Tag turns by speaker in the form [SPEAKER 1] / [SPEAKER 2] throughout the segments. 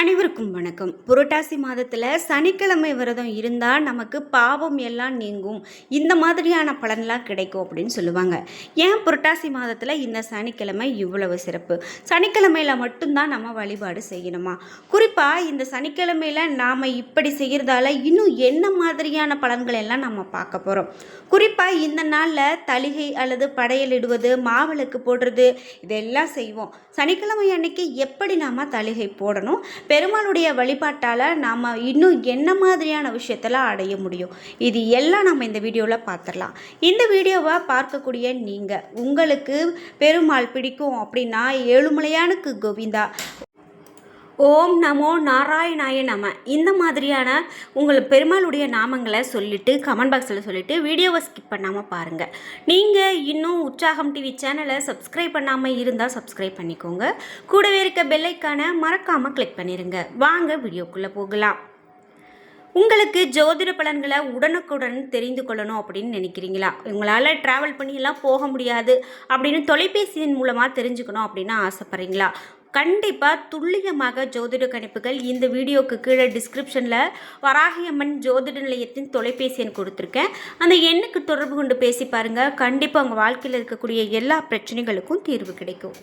[SPEAKER 1] அனைவருக்கும் வணக்கம். புரட்டாசி மாதத்தில் சனிக்கிழமை விரதம் இருந்தால் நமக்கு பாவம் எல்லாம் நீங்கும். இந்த மாதிரியான பலன்லாம் கிடைக்கும் அப்படின்னு சொல்லுவாங்க. ஏன் புரட்டாசி மாதத்தில் இந்த சனிக்கிழமை இவ்வளவு சிறப்பு? சனிக்கிழமையில் மட்டும்தான் நம்ம வழிபாடு செய்யணுமா? குறிப்பாக இந்த சனிக்கிழமையில் நாம் இப்படி செய்கிறதால இன்னும் என்ன மாதிரியான பலன்கள் எல்லாம் நம்ம பார்க்க போகிறோம் குறிப்பாக இந்த நாளில் தளிகை அல்லது படையலிடுவது மாவிளக்கு போடுறது இதெல்லாம் செய்வோம். சனிக்கிழமை அன்னைக்கு எப்படி நாம் தளிகை போடணும்? பெருமாளுடைய வழிபாட்டால் நாம் இன்னும் என்ன மாதிரியான விஷயத்தெல்லாம் அடைய முடியும்? இது எல்லாம் நம்ம இந்த வீடியோவில் பார்த்துடலாம் இந்த வீடியோவை பார்க்கக்கூடிய நீங்கள் உங்களுக்கு பெருமாள் பிடிக்கும் அப்படின்னா ஏழுமலையானுக்கு கோவிந்தா ஓம் நமோ நாராயணாய நம. இந்த மாதிரியான உங்கள் பெருமாளுடைய நாமங்களை சொல்லிவிட்டு கமெண்ட் பாக்ஸில் சொல்லிவிட்டு வீடியோவை ஸ்கிப் பண்ணாமல் பாருங்கள் நீங்கள் இன்னும் உற்சாகம் டிவி சேனலை சப்ஸ்கிரைப் பண்ணாமல் இருந்தால் சப்ஸ்கிரைப் பண்ணிக்கோங்க. கூடவே இருக்க பெல்லைக்கான மறக்காமல் கிளிக் பண்ணிடுங்க வாங்க வீடியோக்குள்ளே போகலாம். உங்களுக்கு ஜோதிட பலன்களை உடனுக்குடன் தெரிந்து கொள்ளணும் அப்படின்னு நினைக்கிறீங்களா? உங்களால் ட்ராவல் பண்ணியெல்லாம் போக முடியாது அப்படின்னு தொலைபேசியின் மூலமாக தெரிஞ்சுக்கணும் அப்படின்னு ஆசைப்பட்றீங்களா? கண்டிப்பாக துல்லியமாக ஜோதிட கணிப்புகள் இந்த வீடியோக்கு கீழே டிஸ்கிரிப்ஷனில் வராகியம்மன் ஜோதிட நிலையத்தின் தொலைபேசி எண் கொடுத்துருக்கேன். அந்த எண்ணுக்கு தொடர்பு கொண்டு பேசி பாருங்கள் கண்டிப்பாக உங்கள் வாழ்க்கையில் இருக்கக்கூடிய எல்லா பிரச்சனைகளுக்கும் தீர்வு கிடைக்கும்.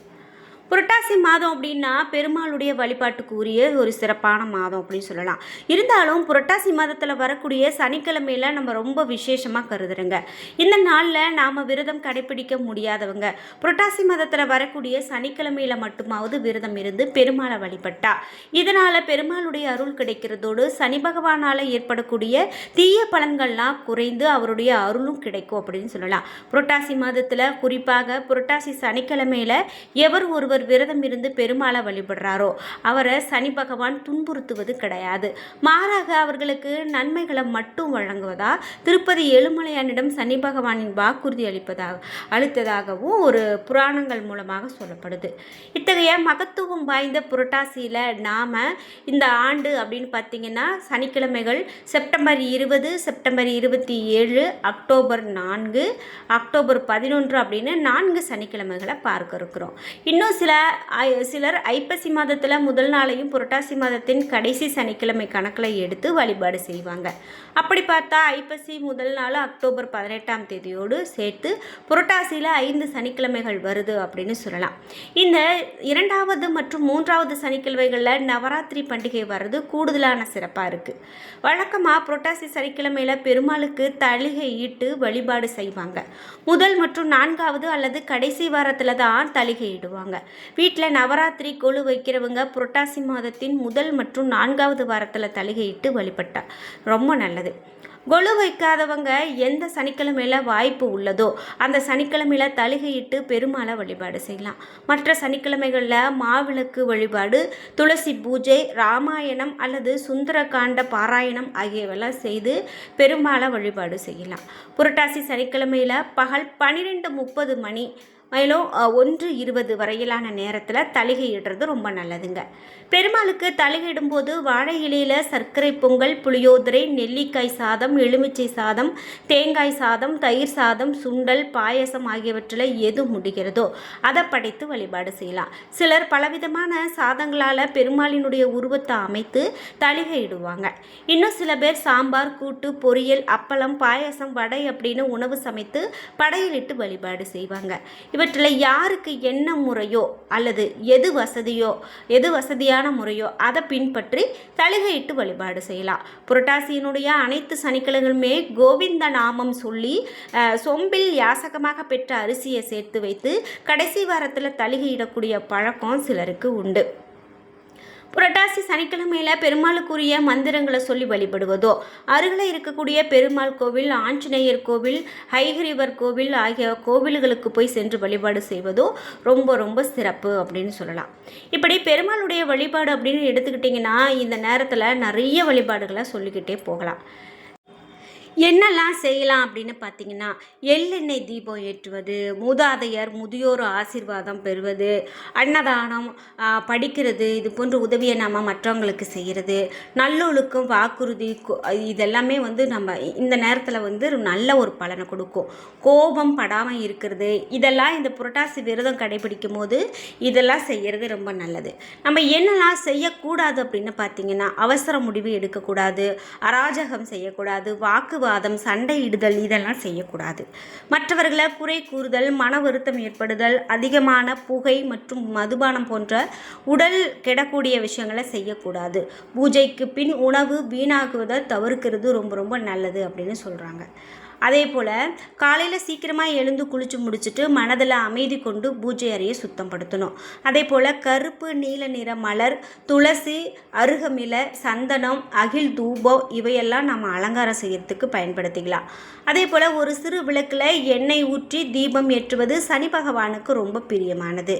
[SPEAKER 1] புரட்டாசி மாதம் அப்படின்னா பெருமாளுடைய வழிபாட்டுக்கு உரிய ஒரு சிறப்பான மாதம் அப்படின்னு சொல்லலாம். இருந்தாலும் புரட்டாசி மாதத்தில் வரக்கூடிய சனிக்கிழமையில் நம்ம ரொம்ப விசேஷமாக கருதுறோங்க. இந்த நாளில் நாம் விரதம் கடைபிடிக்க முடியாதவங்க புரட்டாசி மாதத்தில் வரக்கூடிய சனிக்கிழமையில மட்டுமாவது விரதம் இருந்து பெருமாளை வழிபட்டா இதனால் பெருமாளுடைய அருள் கிடைக்கிறதோடு சனி பகவானால் ஏற்படக்கூடிய தீய பலன்கள்லாம் குறைந்து அவருடைய அருளும் கிடைக்கும் அப்படின்னு சொல்லலாம். புரட்டாசி மாதத்தில் குறிப்பாக புரட்டாசி சனிக்கிழமையில எவர் ஒருவர் ஒருவர் விரதம் இருந்து பெருமாளை வழிபடுறாரோ? அவரை சனி பகவான் துன்புறுத்துவது கிடையாது. மாறாக அவர்களுக்கு நன்மைகளை மட்டும் வழங்குவதா? திருப்பதி ஏழுமலையானிடம் சனி பகவானின் வாக்குறுதி அளிப்பதாக அளித்ததாகவும் ஒரு புராணங்கள் மூலமாக சொல்லப்படுது. இத்தகைய மகத்துவம் வாய்ந்த புரட்டாசியில் நாம் இந்த ஆண்டு அப்படின்னு பார்த்தீங்கன்னா சனிக்கிழமைகள் செப்டம்பர் இருபது செப்டம்பர் இருபத்தி ஏழு அக்டோபர் நான்கு அக்டோபர் பதினொன்று அப்படின்னு நான்கு சனிக்கிழமைகளை பார்க்க இருக்கிறோம். இன்னும் சில சில சிலர் ஐப்பசி மாதத்தில் முதல் நாளையும் புரட்டாசி மாதத்தின் கடைசி சனிக்கிழமை கணக்கில் எடுத்து வழிபாடு செய்வாங்க. அப்படி பார்த்தா ஐப்பசி முதல் நாள் அக்டோபர் பதினெட்டாம் தேதியோடு சேர்த்து புரட்டாசியில் ஐந்து சனிக்கிழமைகள் வருது அப்படின்னு சொல்லலாம். இந்த இரண்டாவது மற்றும் மூன்றாவது சனிக்கிழமைகளில் நவராத்திரி பண்டிகை வர்றது கூடுதலான சிறப்பாக இருக்குது வழக்கமாக புரட்டாசி சனிக்கிழமையில் பெருமாளுக்கு தளிகை ஈட்டு வழிபாடு செய்வாங்க. முதல் மற்றும் நான்காவது அல்லது கடைசி வாரத்தில் தான் தளிகை இடுவாங்க. வீட்டில் நவராத்திரி கொழு வைக்கிறவங்க புரட்டாசி மாதத்தின் முதல் மற்றும் நான்காவது வாரத்தில் தலிகையிட்டு வழிபட்டா ரொம்ப நல்லது. கொலு வைக்காதவங்க எந்த சனிக்கிழமையில் வாய்ப்பு உள்ளதோ அந்த சனிக்கிழமையில் தழுகையிட்டு பெருமாளை வழிபாடு செய்யலாம். மற்ற சனிக்கிழமைகளில் மாவிளக்கு வழிபாடு துளசி பூஜை ராமாயணம் அல்லது சுந்தரகாண்ட பாராயணம் ஆகியவெல்லாம் செய்து பெருமாளை வழிபாடு செய்யலாம். புரட்டாசி சனிக்கிழமையில் பகல் பன்னிரெண்டு முப்பது மணி மேலும் ஒன்று இருபது வரையிலான நேரத்தில் தலிகையிடுறது ரொம்ப நல்லதுங்க. பெருமாளுக்கு தலிகையிடும்போது வாழை இலையில் சர்க்கரை பொங்கல் புளியோதரை நெல்லிக்காய் சாதம் எலுமிச்சை சாதம் தேங்காய் சாதம் தயிர் சாதம் சுண்டல் பாயசம் ஆகியவற்றில் எது முடிகிறதோ அதை படைத்து வழிபாடு செய்யலாம். சிலர் பலவிதமான சாதங்களால் பெருமாளினுடைய உருவத்தை அமைத்து தலிகையிடுவாங்க இன்னும் சில பேர் சாம்பார் கூட்டு பொரியல் அப்பளம் பாயசம் வடை அப்படின்னு உணவு சமைத்து படையிலிட்டு வழிபாடு செய்வாங்க. இவற்றில் யாருக்கு என்ன முறையோ அல்லது எது வசதியோ எது வசதியான முறையோ அதை பின்பற்றி தலிகையிட்டு வழிபாடு செய்யலாம். புரட்டாசியினுடைய அனைத்து சனிக்கிழமையுமே கோவிந்த நாமம் சொல்லி சொம்பில் யாசகமாக பெற்ற அரிசியை சேர்த்து வைத்து கடைசி வாரத்தில் தலிகையிடக்கூடிய பழக்கம் சிலருக்கு உண்டு. புரட்டாசி சனிக்கிழமையில் பெருமாளுக்குரிய மந்திரங்களை சொல்லி வழிபடுவதோ அருகில் இருக்கக்கூடிய பெருமாள் கோவில் ஆஞ்சநேயர் கோவில் ஹைகிரிவர் கோவில் ஆகிய கோவில்களுக்கு போய் சென்று வழிபாடு செய்வதோ ரொம்ப ரொம்ப சிறப்பு அப்படின்னு சொல்லலாம். இப்படி பெருமாளுடைய வழிபாடு அப்படின்னு எடுத்துக்கிட்டிங்கன்னா இந்த நேரத்தில் நிறைய வழிபாடுகளை சொல்லிக்கிட்டே போகலாம். என்னெல்லாம் செய்யலாம் அப்படின்னு பார்த்தீங்கன்னா எள்ளெண்ணெய் தீபம் ஏற்றுவது மூதாதையர் முதியோர் ஆசீர்வாதம் பெறுவது அன்னதானம் படிக்கிறது இது போன்ற உதவியை நம்ம மற்றவங்களுக்கு செய்கிறது நல்லொழுக்கம் வாக்குறுதி இதெல்லாமே வந்து நம்ம இந்த நேரத்தில் வந்து நல்ல ஒரு பலனை கொடுக்கும். கோபம் படாமல் இருக்கிறது இதெல்லாம் இந்த புரட்டாசி விரதம் கடைபிடிக்கும் போது இதெல்லாம் செய்கிறது ரொம்ப நல்லது. நம்ம என்னெல்லாம் செய்யக்கூடாது அப்படின்னு பார்த்தீங்கன்னா அவசர முடிவு எடுக்கக்கூடாது அராஜகம் செய்யக்கூடாது வாக்கு வாக்குவாதம் சண்டையிடுதல் இதெல்லாம் செய்யக்கூடாது. மற்றவர்களை குறை கூறுதல் மன வருத்தம் ஏற்படுதல் அதிகமான புகை மற்றும் மதுபானம் போன்ற உடல் கெடக்கூடிய விஷயங்களை செய்யக்கூடாது. பூஜைக்கு பின் உணவு வீணாகுவதை தவிர்க்கிறது ரொம்ப ரொம்ப நல்லது அப்படின்னு சொல்கிறாங்க அதே போல் காலையில் சீக்கிரமாக எழுந்து குளிச்சு முடிச்சுட்டு மனதில் அமைதி கொண்டு பூஜை அறையை சுத்தப்படுத்தணும். அதே போல் கருப்பு நீல நிற மலர் துளசி அருகமில சந்தனம் அகில் தூபம் இவையெல்லாம் நம்ம அலங்காரம் செய்யறதுக்கு பயன்படுத்திக்கலாம். அதே போல் ஒரு சிறு விளக்கில் எண்ணெய் ஊற்றி தீபம் ஏற்றுவது சனி பகவானுக்கு ரொம்ப பிரியமானது.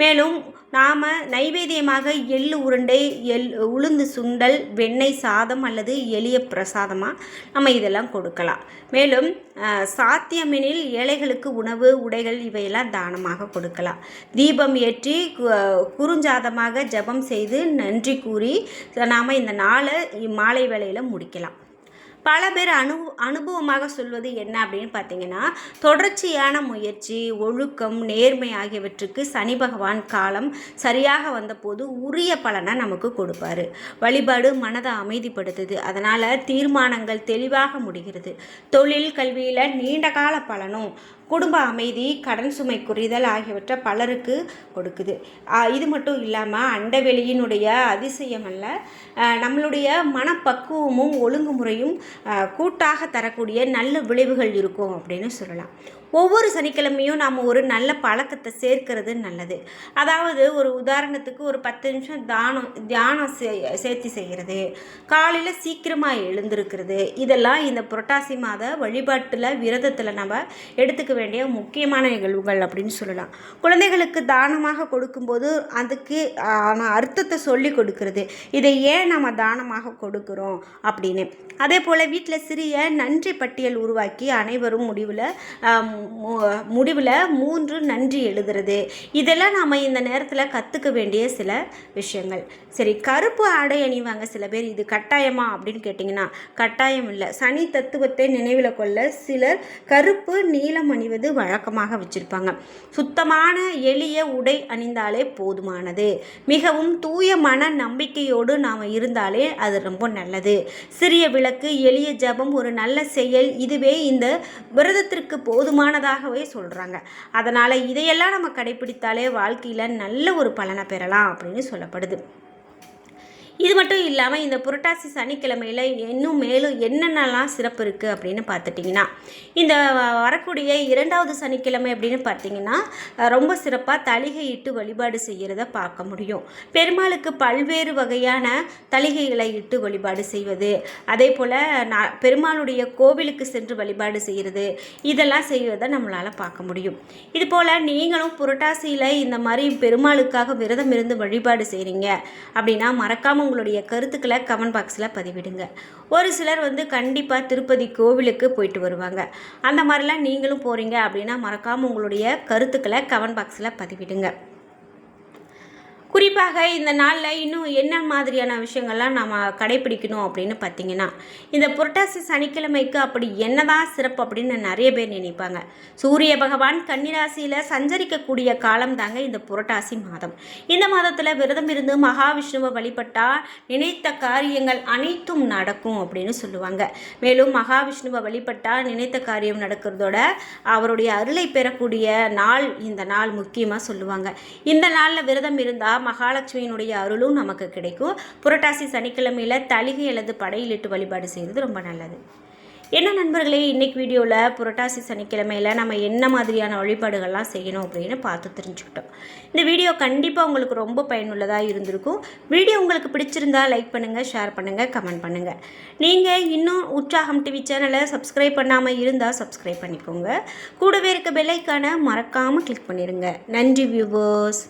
[SPEAKER 1] மேலும் நாம் நைவேத்தியமாக எள் உருண்டை எள் உளுந்து சுண்டல் வெண்ணெய் சாதம் அல்லது எளிய பிரசாதமாக நம்ம இதெல்லாம் கொடுக்கலாம். மேலும் மேலும் சாத்தியமெனில் ஏழைகளுக்கு உணவு உடைகள் இவையெல்லாம் தானமாக கொடுக்கலாம். தீபம் ஏற்றி கு- குறுஞ்சாதமாக ஜெபம் செய்து நன்றி கூறி நாம் இந்த நாளை மாலை வேளையில் முடிக்கலாம். பல பேர் அனு அனுபவமாக சொல்வது என்ன அப்படின்னு பார்த்தீங்கன்னா தொடர்ச்சியான முயற்சி ஒழுக்கம் நேர்மை ஆகியவற்றுக்கு சனி பகவான் காலம் சரியாக வந்தபோது உரிய பலனை நமக்கு கொடுப்பாரு. வழிபாடு மனதை அமைதிப்படுத்துது. அதனால் தீர்மானங்கள் தெளிவாக முடிகிறது. தொழில் கல்வியில் நீண்ட கால பலனும் குடும்ப அமைதி கடன் சுமை குறைதல் ஆகியவற்றை பலருக்கு கொடுக்குது. இது மட்டும் இல்லாமல் அண்டவெளியினுடைய அதிசயம் அல்ல. நம்மளுடைய மனப்பக்குவமும் ஒழுங்குமுறையும் கூட்டாக தரக்கூடிய நல்ல விளைவுகள் இருக்கும் அப்படின்னு சொல்லலாம். ஒவ்வொரு சனிக்கிழமையும் நாம் ஒரு நல்ல பழக்கத்தை சேர்க்கிறது நல்லது. அதாவது ஒரு உதாரணத்துக்கு ஒரு பத்து நிமிஷம் தானம் தியானம் சே சேர்த்து செய்கிறது. காலையில் சீக்கிரமாக எழுந்திருக்கிறது. இதெல்லாம் இந்த புரட்டாசி மாத வழிபாட்டில் விரதத்தில் நம்ம எடுத்துக்க வேண்டிய முக்கியமான நிகழ்வுகள் அப்படின்னு சொல்லலாம். குழந்தைகளுக்கு தானமாக கொடுக்கும்போது அதுக்கு அர்த்தத்தை சொல்லி கொடுக்கறது. இதை ஏன் நம்ம தானமாக கொடுக்குறோம் அப்படின்னு. அதே போல் வீட்டில் சிறிய நன்றி பட்டியல் உருவாக்கி அனைவரும் முடிவில் முடிவில் மூன்று நன்றி எழுதுறது. இதெல்லாம் நாம் இந்த நேரத்தில் கற்றுக்க வேண்டிய சில விஷயங்கள். சரி கருப்பு ஆடை அணிவாங்க சில பேர் இது கட்டாயமா அப்படின்னு கேட்டிங்கன்னா கட்டாயம் இல்லை. சனி தத்துவத்தை நினைவில் கொள்ள சிலர் கருப்பு நீலம் அணிவது வழக்கமாக வச்சுருப்பாங்க. சுத்தமான எளிய உடை அணிந்தாலே போதுமானது. மிகவும் தூய மன நம்பிக்கையோடு நாம் இருந்தாலே அது ரொம்ப நல்லது. சிறிய விளக்கு எளிய ஜபம் ஒரு நல்ல செயல் இதுவே இந்த விரதத்திற்கு போதுமானதாகவே சொல்கிறாங்க அதனால் இதையெல்லாம் நம்ம கடைப்பிடித்தாலே வாழ்க்கையில் நல்ல ஒரு பலனை பெறலாம் அப்படின்னு சொல்லப்படுது. இது மட்டும் இல்லாமல் இந்த புரட்டாசி சனிக்கிழமையில் இன்னும் மேலும் என்னென்னலாம் சிறப்பு இருக்குது அப்படின்னு பார்த்துட்டிங்கன்னா இந்த வரக்கூடிய இரண்டாவது சனிக்கிழமை அப்படின்னு பார்த்தீங்கன்னா ரொம்ப சிறப்பாக தளிகையிட்டு வழிபாடு செய்கிறத பார்க்க முடியும். பெருமாளுக்கு பல்வேறு வகையான தலிகைகளை இட்டு வழிபாடு செய்வது அதே போல் பெருமாளுடைய கோவிலுக்கு சென்று வழிபாடு செய்கிறது இதெல்லாம் செய்வதை நம்மளால் பார்க்க முடியும். இது போல் நீங்களும் புரட்டாசியில் இந்த மாதிரி பெருமாளுக்காக விரதம் இருந்து வழிபாடு செய்கிறீங்க அப்படின்னா மறக்காமல் உங்களுடைய கருத்துக்களை கமெண்ட் பாக்ஸில் பதிவிடுங்க. ஒரு சிலர் வந்து கண்டிப்பாக திருப்பதி கோவிலுக்கு போயிட்டு வருவாங்க. அந்த மாதிரிலாம் நீங்களும் போகிறீங்க அப்படின்னா மறக்காமல் உங்களுடைய கருத்துக்களை கமெண்ட் பாக்ஸில் பதிவிடுங்க. குறிப்பாக இந்த நாளில் இன்னும் என்ன மாதிரியான விஷயங்கள்லாம் நம்ம கடைப்பிடிக்கணும் அப்படின்னு பார்த்தீங்கன்னா இந்த புரட்டாசி சனிக்கிழமைக்கு அப்படி என்னதான் சிறப்பு அப்படின்னு நிறைய பேர் நினைப்பாங்க. சூரிய பகவான் கன்னிராசியில் சஞ்சரிக்கக்கூடிய காலம் தாங்க இந்த புரட்டாசி மாதம். இந்த மாதத்தில் விரதம் இருந்து மகாவிஷ்ணுவை வழிபட்டால் நினைத்த காரியங்கள் அனைத்தும் நடக்கும் அப்படின்னு சொல்லுவாங்க. மேலும் மகாவிஷ்ணுவை வழிபட்டால் நினைத்த காரியம் நடக்கிறதோட அவருடைய அருளை பெறக்கூடிய நாள் இந்த நாள் முக்கியமாக சொல்லுவாங்க. இந்த நாளில் விரதம் இருந்தால் மகாலட்சுமியினுடைய அருளும் நமக்கு கிடைக்கும். புரட்டாசி சனிக்கிழமையில் தலிகை அல்லது படையிலிட்டு வழிபாடு செய்வது ரொம்ப நல்லது. என்ன நண்பர்களே இன்னைக்கு வீடியோவில் புரட்டாசி சனிக்கிழமையில் நம்ம என்ன மாதிரியான வழிபாடுகள்லாம் செய்யணும் அப்படின்னு பார்த்து தெரிஞ்சுக்கிட்டோம். இந்த வீடியோ கண்டிப்பாக உங்களுக்கு ரொம்ப பயனுள்ளதாக இருந்திருக்கும். வீடியோ உங்களுக்கு பிடிச்சிருந்தா லைக் பண்ணுங்கள் ஷேர் பண்ணுங்கள் கமெண்ட் பண்ணுங்கள் நீங்கள் இன்னும் உற்சாகம் டிவி சேனலை சப்ஸ்கிரைப் பண்ணாமல் இருந்தால் சப்ஸ்கிரைப் பண்ணிக்கோங்க. கூடவே இருக்க பெல்லைக்கான மறக்காமல் கிளிக் பண்ணிடுங்க நன்றி வியூவர்ஸ்